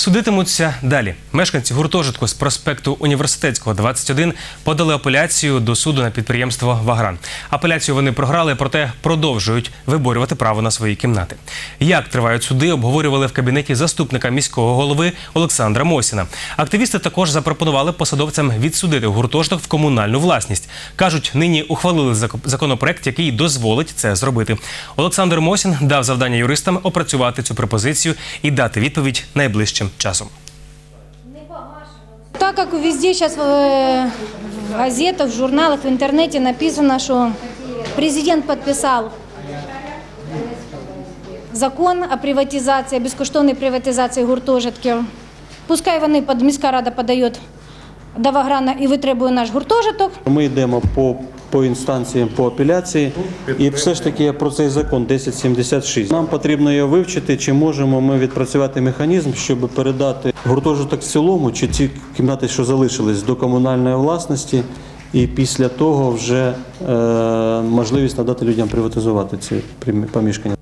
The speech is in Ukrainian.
Судитимуться далі. Мешканці гуртожитку з проспекту Університетського 21 подали апеляцію до суду на підприємство Вагран. Апеляцію вони програли, проте продовжують виборювати право на свої кімнати. Як тривають суди, обговорювали в кабінеті заступника міського голови Олександра Мосіна. Активісти також запропонували посадовцям відсудити гуртожиток в комунальну власність. кажуть, нині ухвалили зак- законопроект, який дозволить це зробити. Олександр Мосін дав завдання юристам опрацювати цю пропозицію і дати відповідь найближчим часом. Так как везде сейчас в э, газетах, в журналах, в интернете написано, что президент подписал закон о приватизации, о безкоштовній приватизації гуртожитків. Пускай вони під міська рада подає до Ваграна і витребує наш гуртожиток. Ми йдемо по, по інстанціям по апеляції, і все ж таки про цей закон 1076. Нам потрібно його вивчити, чи можемо ми відпрацювати механізм, щоб передати гуртожиток в цілому, чи ті кімнати, що залишились, до комунальної власності, і після того вже е, можливість надати людям приватизувати ці помішкання.